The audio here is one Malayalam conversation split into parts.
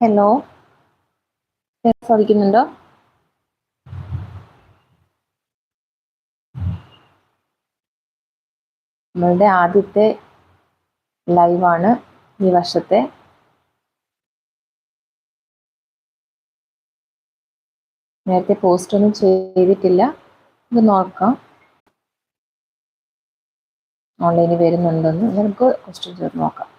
ഹലോ സാധിക്കുന്നുണ്ടോ? നമ്മളുടെ ആദ്യത്തെ ലൈവാണ് ഈ വർഷത്തെ. നേരത്തെ പോസ്റ്റ് ഒന്നും ചെയ്തിട്ടില്ല. ഇത് നോക്കാം. ഓൺലൈനിൽ വരുന്നുണ്ടെന്ന്. നമുക്ക് ക്വസ്റ്റ്യൻ നോക്കാം.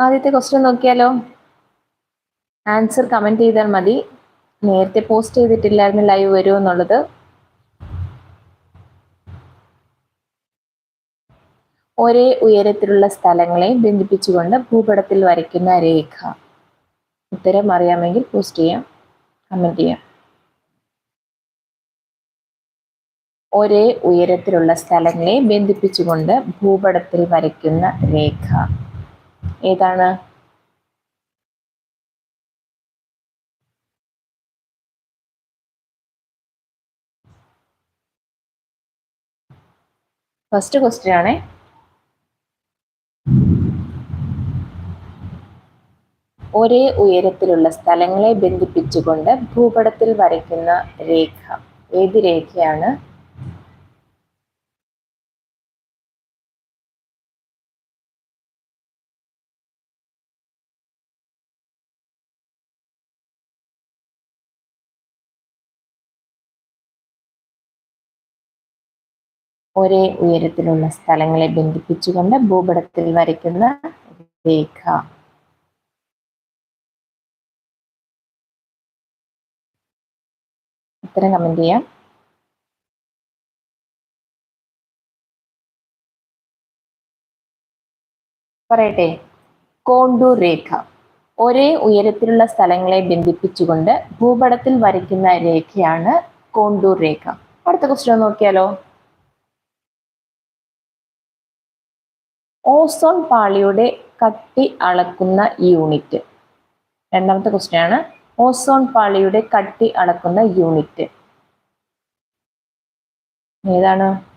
ആദ്യത്തെ ക്വസ്റ്റ്യൻ നോക്കിയാലോ? ആൻസർ കമന്റ് ചെയ്താൽ മതി. നേരത്തെ പോസ്റ്റ് ചെയ്തിട്ടില്ലായിരുന്നു ലൈവ് വരുമോ എന്നുള്ളത്. ഒരേ ഉയരത്തിലുള്ള സ്ഥലങ്ങളെ ബന്ധിപ്പിച്ചുകൊണ്ട് ഭൂപടത്തിൽ വരയ്ക്കുന്ന രേഖ. ഉത്തരം അറിയാമെങ്കിൽ പോസ്റ്റ് ചെയ്യാം കമന്റ് ചെയ്യാം. ഒരേ ഉയരത്തിലുള്ള സ്ഥലങ്ങളെ ബന്ധിപ്പിച്ചുകൊണ്ട് ഭൂപടത്തിൽ വരയ്ക്കുന്ന രേഖ. ഏതാണ്? ഫസ്റ്റ് ക്വസ്റ്റ്യൻ ആണേ. ഒരേ ഉയരത്തിലുള്ള സ്ഥലങ്ങളെ ബന്ധിപ്പിച്ചുകൊണ്ട് ഭൂപടത്തിൽ വരയ്ക്കുന്ന രേഖ. ഏത് രേഖയാണ്? ഒരേ ഉയരത്തിലുള്ള സ്ഥലങ്ങളെ ബന്ധിപ്പിച്ചുകൊണ്ട് ഭൂപടത്തിൽ വരയ്ക്കുന്ന രേഖ. ഉത്തരം കമന്റ് ചെയ്യാം. പറയട്ടെ. കോണ്ടൂർ രേഖ. ഒരേ ഉയരത്തിലുള്ള സ്ഥലങ്ങളെ ബന്ധിപ്പിച്ചുകൊണ്ട് ഭൂപടത്തിൽ വരയ്ക്കുന്ന രേഖയാണ് കോണ്ടൂർ രേഖ. അടുത്ത ക്വസ്റ്റ്യൻ നോക്കിയാലോ? ഓസോൺ പാളിയുടെ കട്ടി അളക്കുന്ന യൂണിറ്റ്. രണ്ടാമത്തെ ക്വസ്റ്റ്യൻ ആണ്. ഓസോൺ പാളിയുടെ കട്ടി അളക്കുന്ന യൂണിറ്റ്. ഏതാണ്?